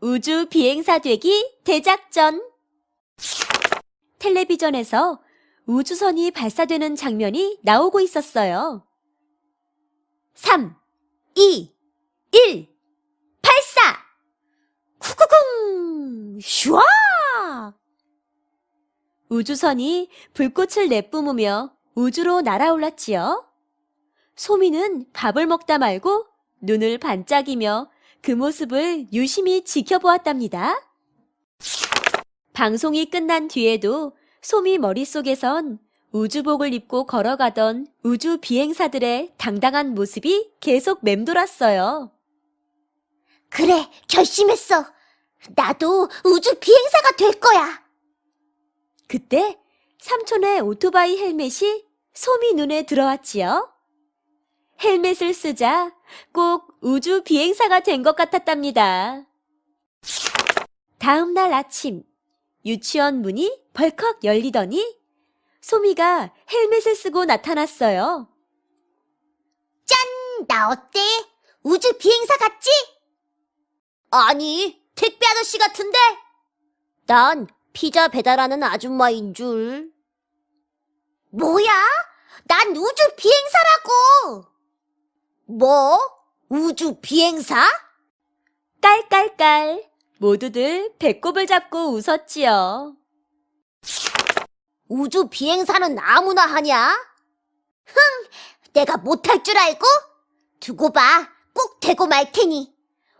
우주 비행사 되기 대작전. 텔레비전에서 우주선이 발사되는 장면이 나오고 있었어요. 3, 2, 1, 발사! 쿠쿠쿵! 슈아! 우주선이 불꽃을 내뿜으며 우주로 날아올랐지요. 소미는 밥을 먹다 말고 눈을 반짝이며 그 모습을 유심히 지켜보았답니다. 방송이 끝난 뒤에도 소미 머릿속에선 우주복을 입고 걸어가던 우주 비행사들의 당당한 모습이 계속 맴돌았어요. 그래, 결심했어. 나도 우주 비행사가 될 거야. 그때 삼촌의 오토바이 헬멧이 소미 눈에 들어왔지요. 헬멧을 쓰자 꼭 우주 비행사가 된 것 같았답니다. 다음 날 아침, 유치원 문이 벌컥 열리더니 소미가 헬멧을 쓰고 나타났어요. 나 어때? 우주 비행사 같지? 아니, 택배 아저씨 같은데? 난 피자 배달하는 아줌마인 줄. 뭐야? 난 우주 비행사라고! 뭐? 우주 비행사? 깔깔깔. 모두들 배꼽을 잡고 웃었지요. 우주 비행사는 아무나 하냐? 흥, 내가 못할 줄 알고? 두고 봐. 꼭 되고 말 테니.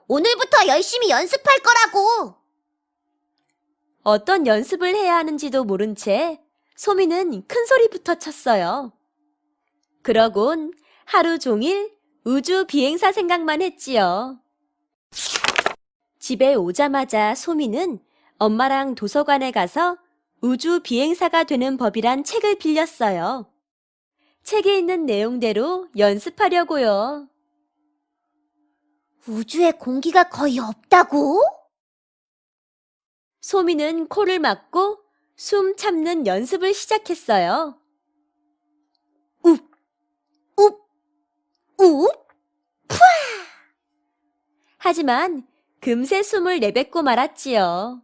오늘부터 열심히 연습할 거라고. 어떤 연습을 해야 하는지도 모른 채 소미는 큰 소리부터 쳤어요. 그러곤 하루 종일 우주 비행사 생각만 했지요. 집에 오자마자 소미는 엄마랑 도서관에 가서 우주 비행사가 되는 법이란 책을 빌렸어요. 책에 있는 내용대로 연습하려고요. 우주에 공기가 거의 없다고? 소미는 코를 막고 숨 참는 연습을 시작했어요. 우? 하지만 금세 숨을 내뱉고 말았지요.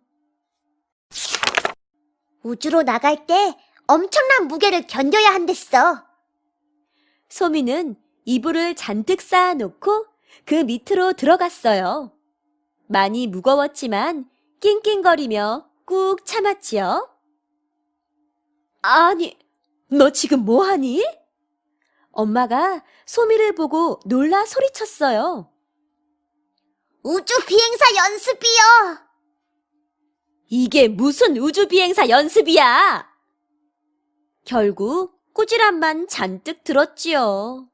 우주로 나갈 때 엄청난 무게를 견뎌야 한댔어. 소미는 이불을 잔뜩 쌓아놓고 그 밑으로 들어갔어요. 많이 무거웠지만 낑낑거리며 꾹 참았지요. 아니, 너 지금 뭐하니? 엄마가 소미를 보고 놀라 소리쳤어요. 우주 비행사 연습이요. 이게 무슨 우주 비행사 연습이야? 결국 꾸지람만 잔뜩 들었지요.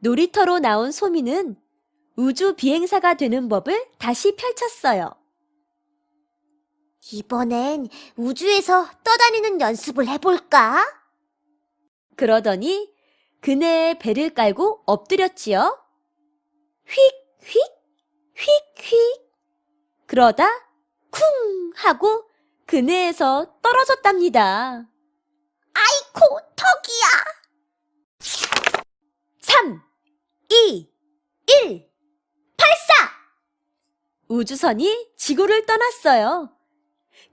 놀이터로 나온 소미는 우주 비행사가 되는 법을 다시 펼쳤어요. 이번엔 우주에서 떠다니는 연습을 해볼까? 그러더니 그네에 배를 깔고 엎드렸지요. 휙, 휙, 휙, 휙. 그러다 쿵 하고 그네에서 떨어졌답니다. 코, 턱이야. 3, 2, 1, 발사! 우주선이 지구를 떠났어요.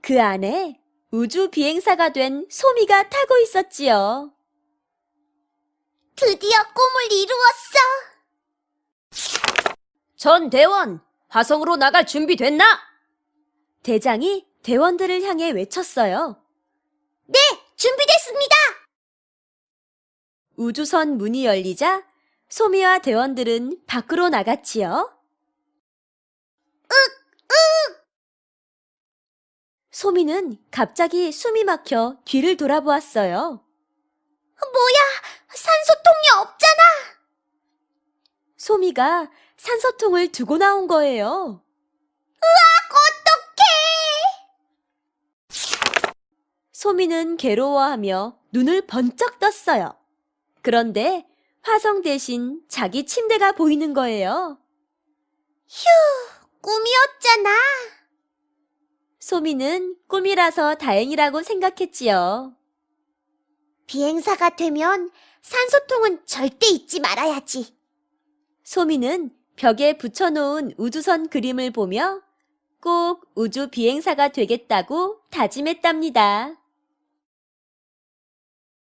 그 안에 우주 비행사가 된 소미가 타고 있었지요. 드디어 꿈을 이루었어. 전 대원, 화성으로 나갈 준비 됐나? 대장이 대원들을 향해 외쳤어요. 네, 준비됐습니다. 우주선 문이 열리자 소미와 대원들은 밖으로 나갔지요. 소미는 갑자기 숨이 막혀 뒤를 돌아보았어요. 뭐야, 산소통이 없잖아. 소미가 산소통을 두고 나온 거예요. 어떡해. 소미는 괴로워하며 눈을 번쩍 떴어요. 그런데 화성 대신 자기 침대가 보이는 거예요. 꿈이었잖아. 소미는 꿈이라서 다행이라고 생각했지요. 비행사가 되면 산소통은 절대 잊지 말아야지. 소미는 벽에 붙여놓은 우주선 그림을 보며 꼭 우주 비행사가 되겠다고 다짐했답니다.